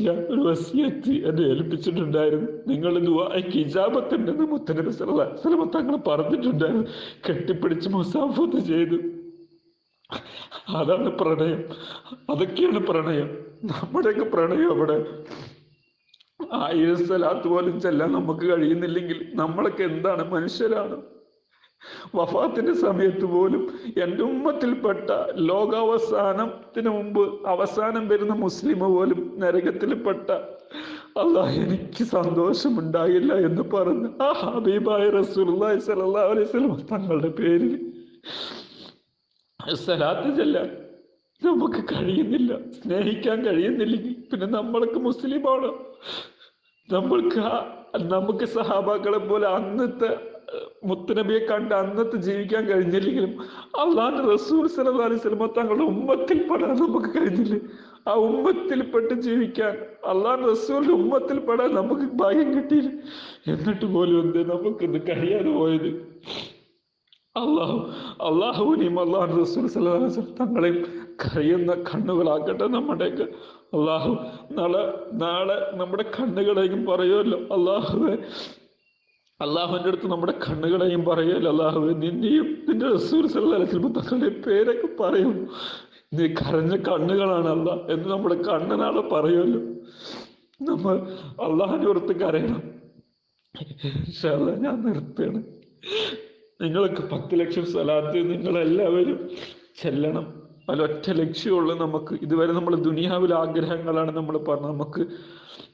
ഒരു വസിയത്ത് എന്നെ ഏൽപ്പിച്ചിട്ടുണ്ടായിരുന്നു. നിങ്ങൾ ദുആയ്ക്ക് ഇജാബത്തുണ്ടെന്ന് മുത്തനബി സലമ തങ്ങൾ പറഞ്ഞിട്ടുണ്ടായിരുന്നു. കെട്ടിപ്പിടിച്ച് മുസാഫത്ത് ചെയ്തു. അതാണ് പ്രണയം. അതൊക്കെയാണ് പ്രണയം. നമ്മുടെയൊക്കെ പ്രണയം അവിടെ. ആയിരം സ്ഥലത്ത് പോലും ചെല്ലാൻ നമുക്ക് കഴിയുന്നില്ലെങ്കിൽ നമ്മളൊക്കെ എന്താണ് മനുഷ്യരാണ്. വഫാത്തിന്റെ സമയത്ത് പോലും എന്റെ ഉമ്മത്തിൽപ്പെട്ട ലോകാവസാനത്തിന് മുമ്പ് അവസാനം വരുന്ന മുസ്ലിം പോലും നരകത്തിൽപ്പെട്ട അല്ലാ എനിക്ക് സന്തോഷമുണ്ടായില്ല എന്ന് പറഞ്ഞ് ആ ഹബീബായ അലൈഹി വസല്ലം തങ്ങളുടെ പേരിൽ സലാത്ത് ചെല്ലാൻ നമുക്ക് കഴിയുന്നില്ല സ്നേഹിക്കാൻ കഴിയുന്നില്ലെങ്കിൽ പിന്നെ നമ്മൾക്ക് മുസ്ലിമാണ്. നമ്മൾക്ക് നമുക്ക് സഹാബാക്കളെ പോലെ അന്നത്തെ മുത്തുനബിയെ കണ്ട് അന്നത്തെ ജീവിക്കാൻ കഴിഞ്ഞില്ലെങ്കിലും അള്ളാഹിന്റെ റസൂൽ സല്ലല്ലാഹു അലൈഹി വസല്ലം തങ്ങളുടെ ഉമ്മത്തിൽ പെടാൻ നമുക്ക് കഴിഞ്ഞില്ലേ? ആ ഉമ്മത്തിൽപ്പെട്ട് ജീവിക്കാൻ അള്ളാഹിന്റെ റസൂലിന്റെ ഉമ്മത്തിൽ പെടാൻ നമുക്ക് ഭാഗ്യം കിട്ടിയില്ല. എന്നിട്ട് പോലും എന്ത് നമുക്കിത് കഴിയാതെ പോയത്? അള്ളാഹു അള്ളാഹുവിനെയും അള്ളാഹു റസൂൽ വസല്ലം തങ്ങളെയും കഴിയുന്ന കണ്ണുകളാക്കട്ടെ നമ്മുടെയൊക്കെ. അള്ളാഹു നാളെ നാളെ നമ്മുടെ കണ്ണുകളെയും പറയുമല്ലോ അള്ളാഹുവെ അള്ളാഹുവിന്റെ അടുത്ത് നമ്മുടെ കണ്ണുകളെയും പറയൽ അള്ളാഹുവെ നിന്നെയും നിന്റെ റസൂൽ തങ്ങളുടെ പേരൊക്കെ പറയും നീ കരഞ്ഞ കണ്ണുകളാണ് അല്ല എന്ന് നമ്മുടെ കണ്ണനാളെ പറയുമല്ലോ നമ്മൾ അള്ളാഹിനെ ഓർത്ത് കരയണം. ഞാൻ നിർത്തുകയാണ്. നിങ്ങൾക്ക് പത്ത് ലക്ഷം സ്ഥലത്ത് നിങ്ങളെല്ലാവരും ചെല്ലണം. അതിലൊറ്റ ലക്ഷ്യമുള്ള നമുക്ക് ഇതുവരെ നമ്മൾ ദുനിയാവിലെ ആഗ്രഹങ്ങളാണ് നമ്മൾ പറഞ്ഞത്. നമുക്ക്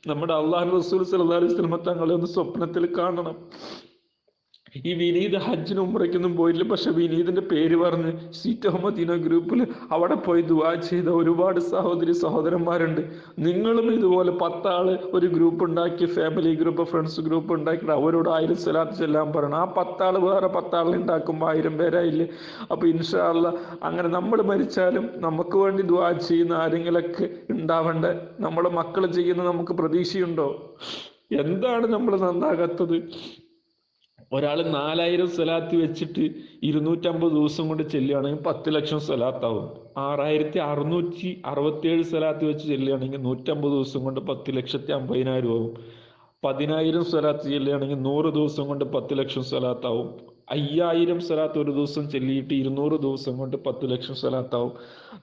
നമ്മുടെ അള്ളാഹു റസൂൽ സല്ലല്ലാഹു അലൈഹി വസല്ലം തങ്ങളെ ഒന്ന് സ്വപ്നത്തിൽ കാണണം. ഈ വിനീത് ഹജ്ജിനും ഉമ്രയ്ക്കൊന്നും പോയില്ല പക്ഷെ വിനീതിന്റെ പേര് പറഞ്ഞ് സീറ്റ് അഹമ്മദീന ഗ്രൂപ്പിൽ അവിടെ പോയി ദുവാ ചെയ്ത ഒരുപാട് സഹോദരി സഹോദരന്മാരുണ്ട്. നിങ്ങളും ഇതുപോലെ പത്താൾ ഒരു ഗ്രൂപ്പ് ഉണ്ടാക്കി ഫാമിലി ഗ്രൂപ്പ് ഫ്രണ്ട്സ് ഗ്രൂപ്പ് ഉണ്ടാക്കി അവരോട് ആയിരം സ്വലാത്ത് ചെല്ലാൻ പറയണം. ആ പത്താൾ വേറെ പത്താളെ ഉണ്ടാക്കുമ്പോൾ ആയിരം പേരായില്ലേ അപ്പൊ ഇൻഷാല്ല അങ്ങനെ നമ്മൾ മരിച്ചാലും നമുക്ക് വേണ്ടി ദുവാ ചെയ്യുന്ന ആരെങ്കിലൊക്കെ ഉണ്ടാവണ്ടേ. നമ്മളെ മക്കൾ ചെയ്യുന്ന നമുക്ക് പ്രതീക്ഷയുണ്ടോ? എന്താണ് നമ്മൾ നന്നാകാത്തത്? ഒരാൾ നാലായിരം സ്വലാത്ത് വെച്ചിട്ട് ഇരുന്നൂറ്റമ്പത് ദിവസം കൊണ്ട് ചെല്ലുകയാണെങ്കിൽ പത്ത് ലക്ഷം സ്വലാത്താവും. ആറായിരത്തി അറുന്നൂറ്റി അറുപത്തിയേഴ് സ്വലാത്ത് വെച്ച് ചെല്ലുകയാണെങ്കിൽ നൂറ്റമ്പത് ദിവസം കൊണ്ട് പത്ത് ലക്ഷത്തി അമ്പതിനായിരം ആവും. പതിനായിരം സ്വലാത്ത് ചെല്ലുകയാണെങ്കിൽ നൂറ് ദിവസം കൊണ്ട് പത്ത് ലക്ഷം സ്വലാത്താവും. അയ്യായിരം സ്വലാത്ത് ഒരു ദിവസം ചെല്ലിയിട്ട് ഇരുന്നൂറ് ദിവസം കൊണ്ട് പത്ത് ലക്ഷം സ്വലാത്താവും.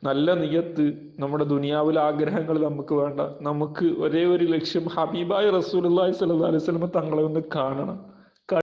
നല്ല നിയത്ത് നമ്മുടെ ദുനിയാവിലെ ആഗ്രഹങ്ങൾ നമുക്ക് വേണ്ട. നമുക്ക് ഒരേ ഒരു ലക്ഷ്യം ഹബീബായ സ്വല്ലല്ലാഹു അലൈഹി വസല്ലം തങ്ങളെ ഒന്ന് കാണണം.